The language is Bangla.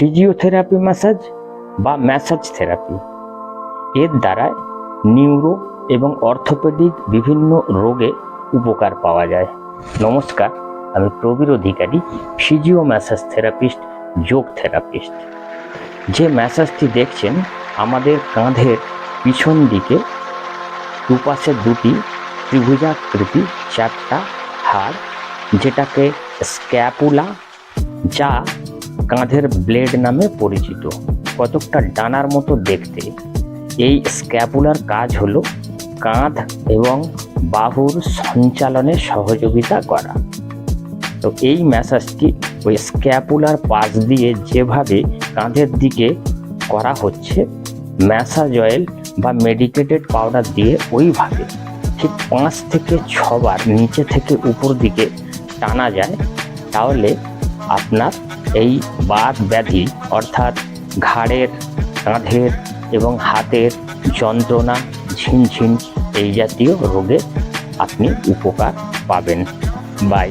ফিজিওথেরাপি ম্যাসাজ বা ম্যাসাজ থেরাপি এর দ্বারায় নিউরো এবং অর্থোপেডিক বিভিন্ন রোগে উপকার পাওয়া যায়। নমস্কার, আমি Prabir Adhikari physio massage therapist yoga therapist যে ম্যাসাজটি দেখছেন, আমাদের কাঁধের পিছন দিকে দুপাশে দুটি ত্রিভুজাকৃতি, চারটা হাড়, যেটাকে স্ক্যাপুলা যা কাঁধের ব্লেড নামে পরিচিত। কতকটা ডানার মতো দেখতে। এই স্ক্যাপুলার কাজ হলো কাঁধ এবং বাহুর সঞ্চালনে সহযোগিতা করা। তো এই ম্যাসাজটি ওই স্ক্যাপুলার পাশ দিয়ে যেভাবে কাঁধের দিকে করা হচ্ছে, ম্যাসাজ অয়েল বা মেডিকেটেড পাউডার দিয়ে ওইভাবে ঠিক পাঁচ থেকে ছবার নিচে থেকে উপর দিকে টানা যায়, তাহলে আপনার এই বাত ব্যাধি, অর্থাৎ ঘাড়ের, কাঁধের এবং হাতের যন্ত্রণা ঝিনঝিন এই জাতীয় রোগে আপনি উপকার পাবেন। বাই।